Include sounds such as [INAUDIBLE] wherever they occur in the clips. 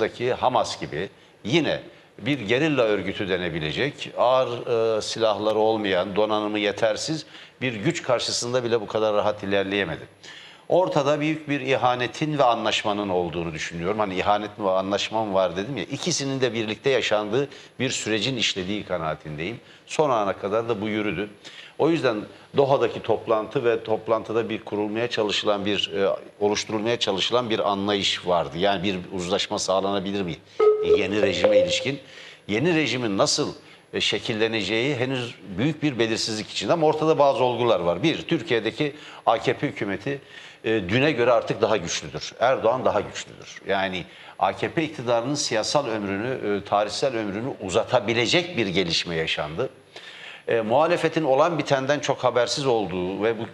Daki Hamas gibi yine bir gerilla örgütü denebilecek, ağır e, silahları olmayan, donanımı yetersiz bir güç karşısında bile bu kadar rahat ilerleyemedi. Ortada büyük bir ihanetin ve anlaşmanın olduğunu düşünüyorum. Hani ihanet mi ve anlaşma mı var dedim ya. İkisinin de birlikte yaşandığı bir sürecin işlediği kanaatindeyim. Son ana kadar da bu yürüdü. O yüzden Doha'daki toplantı ve toplantıda bir kurulmaya çalışılan bir e, oluşturulmaya çalışılan bir anlayış vardı. Yani bir uzlaşma sağlanabilir mi? Yeni rejime ilişkin. Yeni rejimin nasıl e, şekilleneceği henüz büyük bir belirsizlik içinde ama ortada bazı olgular var. Bir, Türkiye'deki AKP hükümeti e, düne göre artık daha güçlüdür. Erdoğan daha güçlüdür. Yani AKP iktidarının siyasal ömrünü, e, tarihsel ömrünü uzatabilecek bir gelişme yaşandı e, muhalefetin olan bitenden çok habersiz olduğu ve bu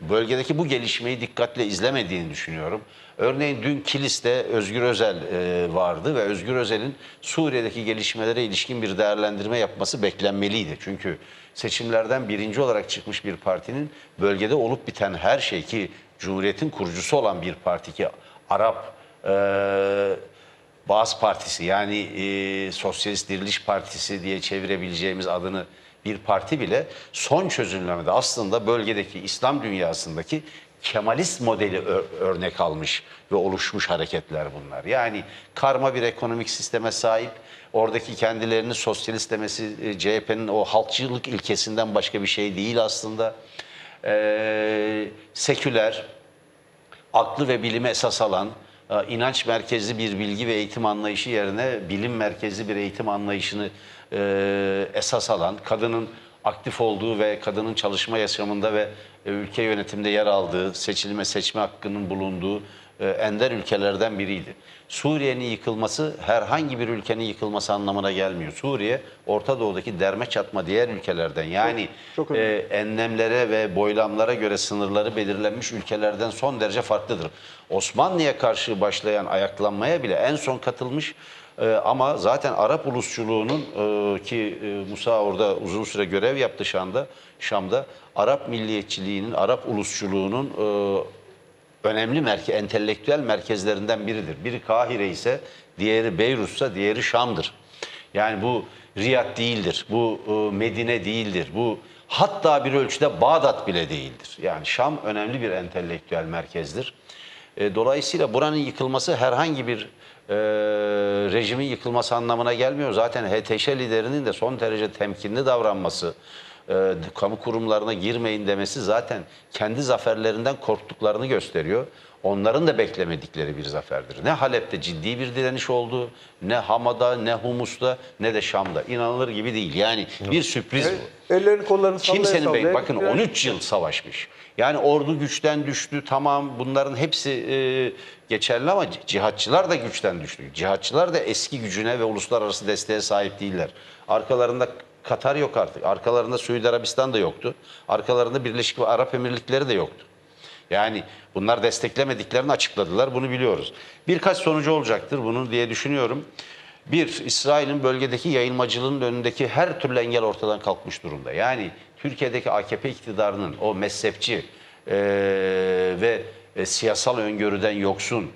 bölgedeki bu gelişmeyi dikkatle izlemediğini düşünüyorum. Örneğin dün Kilis'te Özgür Özel e, vardı ve Özgür Özel'in Suriye'deki gelişmelere ilişkin bir değerlendirme yapması beklenmeliydi. Çünkü seçimlerden birinci olarak çıkmış bir partinin bölgede olup biten her şey ki Cumhuriyet'in kurucusu olan bir parti ki Arap e, Bağız Partisi yani e, Sosyalist Diriliş Partisi diye çevirebileceğimiz adını bir parti bile son çözümlemede aslında bölgedeki İslam dünyasındaki Kemalist modeli örnek almış ve oluşmuş hareketler bunlar. Yani karma bir ekonomik sisteme sahip, oradaki kendilerini sosyalist demesi e, CHP'nin o halkçılık ilkesinden başka bir şey değil aslında. Ee, seküler, aklı ve bilime esas alan, e, inanç merkezli bir bilgi ve eğitim anlayışı yerine bilim merkezli bir eğitim anlayışını e, esas alan, kadının aktif olduğu ve kadının çalışma yaşamında ve e, ülke yönetiminde yer aldığı, seçilme seçme hakkının bulunduğu e, ender ülkelerden biriydi. Suriye'nin yıkılması herhangi bir ülkenin yıkılması anlamına gelmiyor. Suriye Orta Doğu'daki derme çatma diğer ülkelerden yani çok e, önemli. enlemlere ve boylamlara göre sınırları belirlenmiş ülkelerden son derece farklıdır. Osmanlı'ya karşı başlayan ayaklanmaya bile en son katılmış e, ama zaten Arap ulusçuluğunun e, ki e, Musa orada uzun süre görev yaptı Şam'da, Şam'da Arap milliyetçiliğinin, Arap ulusçuluğunun e, önemli merke, entelektüel merkezlerinden biridir. Biri Kahire ise, diğeri Beyrut'sa, diğeri Şam'dır. Yani bu Riyad değildir, bu e, Medine değildir, bu hatta bir ölçüde Bağdat bile değildir. Yani Şam önemli bir entelektüel merkezdir. E, Dolayısıyla buranın yıkılması herhangi bir e, rejimin yıkılması anlamına gelmiyor. Zaten HTŞ liderinin de son derece temkinli davranması, e, kamu kurumlarına girmeyin demesi zaten kendi zaferlerinden korktuklarını gösteriyor. Onların da beklemedikleri bir zaferdir. Ne Halep'te ciddi bir direniş oldu, ne Hama'da, ne Humus'ta, ne de Şam'da. İnanılır gibi değil. Yani bir sürpriz bu. Ellerini kollarını sallaya Kimsenin sallaya. bakın 13 yıl savaşmış. Yani ordu güçten düştü tamam bunların hepsi e, geçerli ama cihatçılar da güçten düştü. Cihatçılar da eski gücüne ve uluslararası desteğe sahip değiller. Arkalarında Katar yok artık. Arkalarında Suudi Arabistan da yoktu. Arkalarında Birleşik Arap Emirlikleri de yoktu. Yani bunlar desteklemediklerini açıkladılar. Bunu biliyoruz. Birkaç sonucu olacaktır bunun diye düşünüyorum. Bir, İsrail'in bölgedeki yayılmacılığın önündeki her türlü engel ortadan kalkmış durumda. Yani Türkiye'deki AKP iktidarının o mezhepçi eee, ve e, siyasal öngörüden yoksun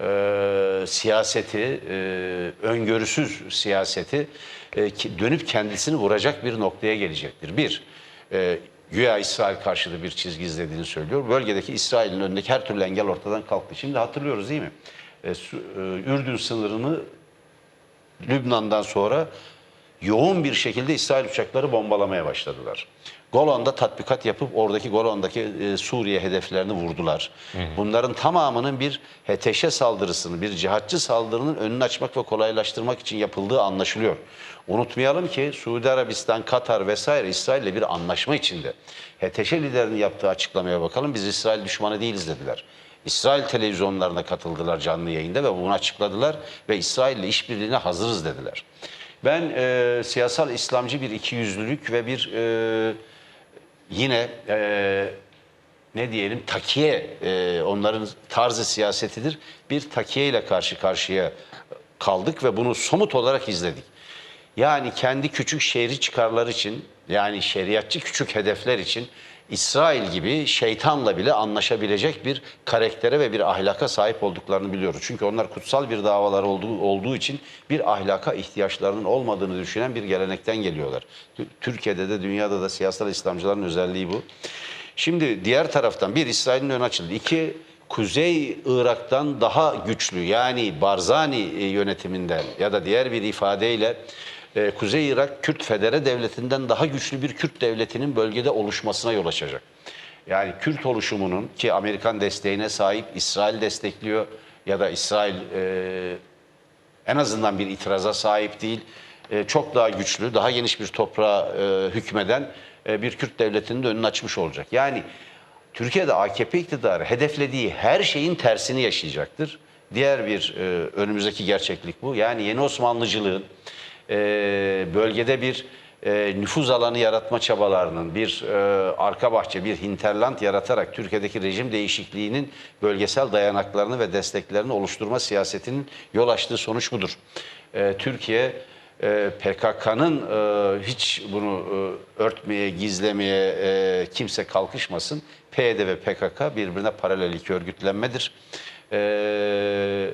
eee, siyaseti, eee, öngörüsüz siyaseti e, dönüp kendisini vuracak bir noktaya gelecektir. Bir, e, güya İsrail karşıtı bir çizgi izlediğini söylüyor. Bölgedeki İsrail'in önündeki her türlü engel ortadan kalktı. Şimdi hatırlıyoruz değil mi? E, e, Ürdün sınırını Lübnan'dan sonra yoğun bir şekilde İsrail uçakları bombalamaya başladılar. Golan'da tatbikat yapıp oradaki Golan'daki e, Suriye hedeflerini vurdular. Bunların tamamının bir HTŞ saldırısını, bir cihatçı saldırının önünü açmak ve kolaylaştırmak için yapıldığı anlaşılıyor. Unutmayalım ki Suudi Arabistan, Katar vesaire İsrail ile bir anlaşma içinde. HTŞ liderinin yaptığı açıklamaya bakalım. Biz İsrail düşmanı değiliz dediler. İsrail televizyonlarına katıldılar canlı yayında ve bunu açıkladılar ve İsrail ile işbirliğine hazırız dediler. Ben e, siyasal İslamcı bir ikiyüzlülük ve bir e, yine e, ne diyelim takiye e, onların tarzı siyasetidir. Bir takiye ile karşı karşıya kaldık ve bunu somut olarak izledik. Yani kendi küçük şehri çıkarlar için yani şeriatçı küçük hedefler için İsrail gibi şeytanla bile anlaşabilecek bir karaktere ve bir ahlaka sahip olduklarını biliyoruz. Çünkü onlar kutsal bir davalar olduğu, olduğu için bir ahlaka ihtiyaçlarının olmadığını düşünen bir gelenekten geliyorlar. Tü- Türkiye'de de dünyada da siyasal İslamcıların özelliği bu. Şimdi diğer taraftan bir İsrail'in önü açıldı. İki Kuzey Irak'tan daha güçlü yani Barzani e, yönetiminden ya da diğer bir ifadeyle e, Kuzey Irak Kürt Federe Devleti'nden daha güçlü bir Kürt devletinin bölgede oluşmasına yol açacak. Yani Kürt oluşumunun ki Amerikan desteğine sahip İsrail destekliyor ya da İsrail e, en azından bir itiraza sahip değil. E, çok daha güçlü, daha geniş bir toprağa e, hükmeden e, bir Kürt devletinin de önünü açmış olacak. Yani Türkiye'de AKP iktidarı hedeflediği her şeyin tersini yaşayacaktır. Diğer bir e, önümüzdeki gerçeklik bu. Yani yeni Osmanlıcılığın e, bölgede bir e, nüfuz alanı yaratma çabalarının, bir e, arka bahçe, bir hinterland yaratarak Türkiye'deki rejim değişikliğinin bölgesel dayanaklarını ve desteklerini oluşturma siyasetinin yol açtığı sonuç budur. E, Türkiye e, PKK'nın e, hiç bunu e, örtmeye, gizlemeye e, kimse kalkışmasın. PYD ve PKK birbirine paralel iki örgütlenmedir. E,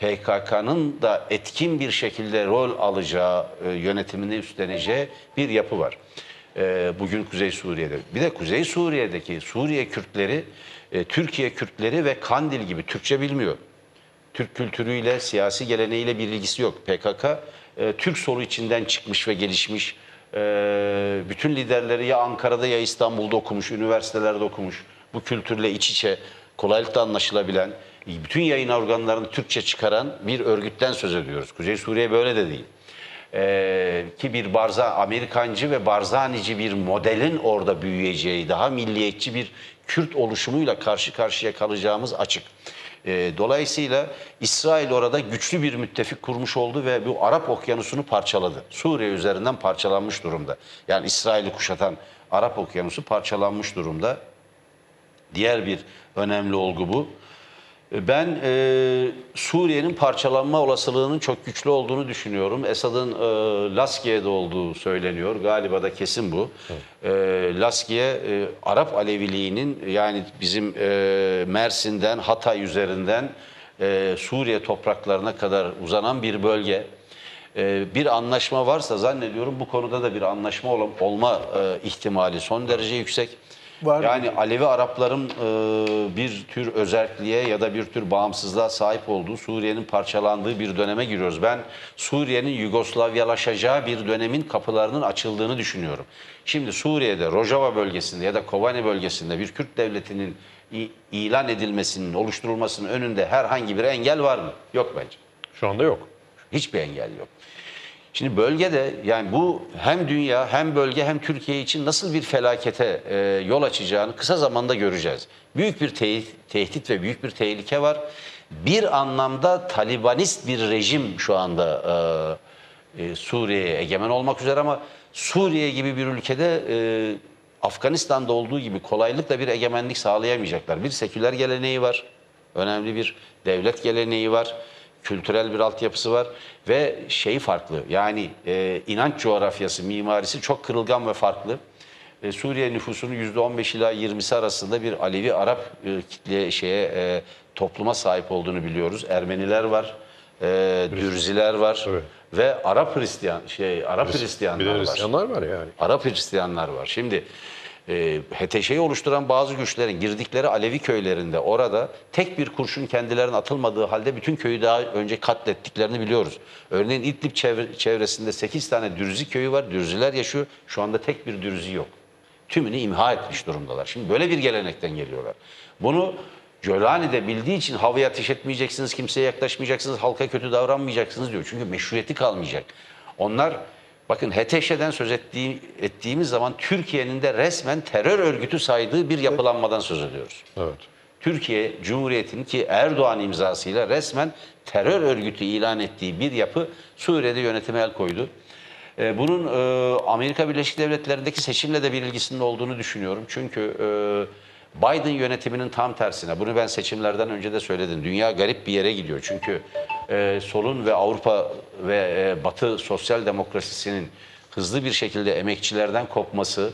PKK'nın da etkin bir şekilde rol alacağı, e, yönetimini üstleneceği bir yapı var. E, bugün Kuzey Suriye'de. Bir de Kuzey Suriye'deki Suriye Kürtleri, e, Türkiye Kürtleri ve Kandil gibi Türkçe bilmiyor. Türk kültürüyle, siyasi geleneğiyle bir ilgisi yok. PKK Türk solu içinden çıkmış ve gelişmiş. Bütün liderleri ya Ankara'da ya İstanbul'da okumuş, üniversitelerde okumuş. Bu kültürle iç içe, kolaylıkla anlaşılabilen, bütün yayın organlarını Türkçe çıkaran bir örgütten söz ediyoruz. Kuzey Suriye böyle de değil. Ee, ki bir Barza Amerikancı ve Barzanici bir modelin orada büyüyeceği, daha milliyetçi bir Kürt oluşumuyla karşı karşıya kalacağımız açık. Ee, dolayısıyla İsrail orada güçlü bir müttefik kurmuş oldu ve bu Arap Okyanusu'nu parçaladı. Suriye üzerinden parçalanmış durumda. Yani İsrail'i kuşatan Arap Okyanusu parçalanmış durumda. Diğer bir önemli olgu bu. Ben e, Suriye'nin parçalanma olasılığının çok güçlü olduğunu düşünüyorum. Esad'ın e, Laskiye'de olduğu söyleniyor. Galiba da kesin bu. E, Laskiye, e, Arap Aleviliğinin yani bizim e, Mersin'den, Hatay üzerinden e, Suriye topraklarına kadar uzanan bir bölge. E, bir anlaşma varsa zannediyorum bu konuda da bir anlaşma ol- olma e, ihtimali son derece yüksek. Var. Yani Alevi Arapların e, bir tür özerkliğe ya da bir tür bağımsızlığa sahip olduğu Suriye'nin parçalandığı bir döneme giriyoruz. Ben Suriye'nin Yugoslavyalaşacağı bir dönemin kapılarının açıldığını düşünüyorum. Şimdi Suriye'de Rojava bölgesinde ya da Kobani bölgesinde bir Kürt devletinin ilan edilmesinin, oluşturulmasının önünde herhangi bir engel var mı? Yok bence. Şu anda yok. Hiçbir engel yok. Şimdi bölgede yani bu hem dünya hem bölge hem Türkiye için nasıl bir felakete e, yol açacağını kısa zamanda göreceğiz. Büyük bir te- tehdit ve büyük bir tehlike var. Bir anlamda Talibanist bir rejim şu anda e, e, Suriye'ye egemen olmak üzere ama Suriye gibi bir ülkede e, Afganistan'da olduğu gibi kolaylıkla bir egemenlik sağlayamayacaklar. Bir seküler geleneği var. Önemli bir devlet geleneği var kültürel bir altyapısı var ve şey farklı yani e, inanç coğrafyası, mimarisi çok kırılgan ve farklı. E, Suriye nüfusunun %15 ila 20'si arasında bir Alevi Arap e, kitle şeye e, topluma sahip olduğunu biliyoruz. Ermeniler var, e, Dürziler var Evet. ve Arap Hristiyan şey Arap Hristiyanlar de var. Hristiyanlar var yani. Arap Hristiyanlar var. Şimdi e, HTŞ'yi oluşturan bazı güçlerin girdikleri Alevi köylerinde orada tek bir kurşun kendilerine atılmadığı halde bütün köyü daha önce katlettiklerini biliyoruz. Örneğin İdlib çevre- çevresinde 8 tane Dürzi köyü var. Dürziler yaşıyor. Şu anda tek bir Dürzi yok. Tümünü imha etmiş durumdalar. Şimdi böyle bir gelenekten geliyorlar. Bunu Gölani'de bildiği için havaya ateş etmeyeceksiniz, kimseye yaklaşmayacaksınız, halka kötü davranmayacaksınız diyor. Çünkü meşruiyeti kalmayacak. Onlar bakın HTŞ'den söz ettiği, ettiğimiz zaman Türkiye'nin de resmen terör örgütü saydığı bir yapılanmadan söz ediyoruz. Evet. Türkiye Cumhuriyeti'nin ki Erdoğan imzasıyla resmen terör örgütü ilan ettiği bir yapı Suriye'de yönetime el koydu. Ee, Bunun e, Amerika Birleşik Devletleri'ndeki seçimle de bir ilgisinin olduğunu düşünüyorum. Çünkü e, Biden yönetiminin tam tersine, bunu ben seçimlerden önce de söyledim. Dünya garip bir yere gidiyor. Çünkü e, solun ve Avrupa ve e, Batı sosyal demokrasisinin hızlı bir şekilde emekçilerden kopması,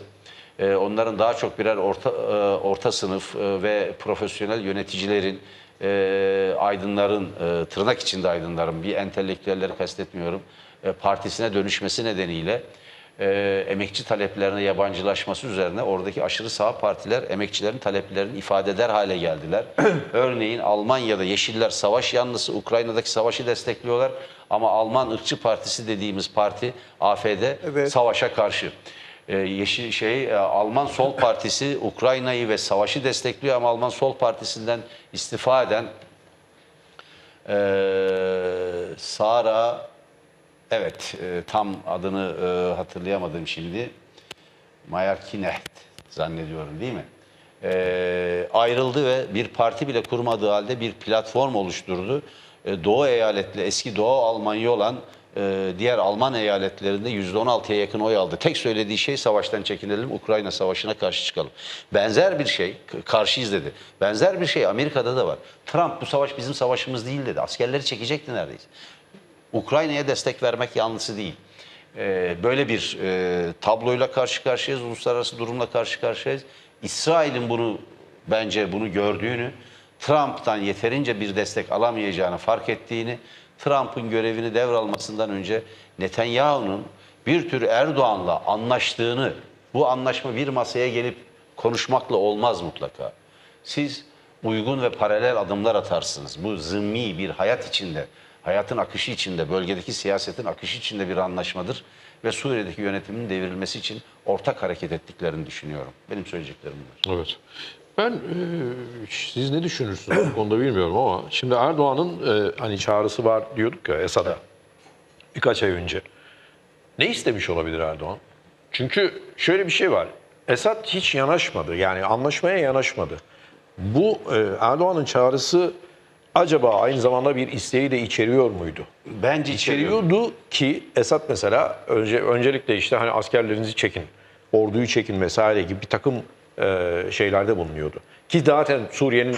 e, onların daha çok birer orta e, orta sınıf e, ve profesyonel yöneticilerin, e, aydınların, e, tırnak içinde aydınların, bir entelektüelleri kastetmiyorum, e, partisine dönüşmesi nedeniyle e, emekçi taleplerine yabancılaşması üzerine oradaki aşırı sağ partiler emekçilerin taleplerini ifade eder hale geldiler. [CLEARS THROAT] Örneğin Almanya'da Yeşiller savaş yanlısı, Ukrayna'daki savaşı destekliyorlar ama Alman ırkçı partisi dediğimiz parti AFD Evet. savaşa karşı. E, Yeşil şey e, Alman Sol [CLEARS THROAT] Partisi Ukrayna'yı ve savaşı destekliyor ama Alman Sol Partisi'nden istifa eden e, Sara evet e, tam adını e, hatırlayamadım şimdi. Mayarkinecht zannediyorum değil mi? E, ayrıldı ve bir parti bile kurmadığı halde bir platform oluşturdu. E, Doğu eyaletli eski Doğu Almanya olan e, diğer Alman eyaletlerinde %16'ya yakın oy aldı. Tek söylediği şey savaştan çekinelim, Ukrayna savaşına karşı çıkalım. Benzer bir şey, karşıyız dedi. Benzer bir şey Amerika'da da var. Trump bu savaş bizim savaşımız değil dedi. Askerleri çekecekti neredeyse. Ukrayna'ya destek vermek yanlısı değil. Ee, böyle bir e, tabloyla karşı karşıyayız, uluslararası durumla karşı karşıyayız. İsrail'in bunu bence bunu gördüğünü, Trump'tan yeterince bir destek alamayacağını fark ettiğini, Trump'ın görevini devralmasından önce Netanyahu'nun bir tür Erdoğan'la anlaştığını, bu anlaşma bir masaya gelip konuşmakla olmaz mutlaka. Siz uygun ve paralel adımlar atarsınız. Bu zımmi bir hayat içinde, hayatın akışı içinde, bölgedeki siyasetin akışı içinde bir anlaşmadır. Ve Suriye'deki yönetimin devrilmesi için ortak hareket ettiklerini düşünüyorum. Benim söyleyeceklerim bunlar. Evet. Ben e, siz ne düşünürsünüz bu konuda bilmiyorum ama şimdi Erdoğan'ın e, hani çağrısı var diyorduk ya Esad'a birkaç ay önce. Ne istemiş olabilir Erdoğan? Çünkü şöyle bir şey var. Esad hiç yanaşmadı. Yani anlaşmaya yanaşmadı. Bu e, Erdoğan'ın çağrısı acaba aynı zamanda bir isteği de içeriyor muydu? Bence içeriyor. İçeriyordu ki Esad mesela önce öncelikle işte hani askerlerinizi çekin, orduyu çekin vesaire gibi bir takım e, şeylerde bulunuyordu. Ki zaten Suriye'nin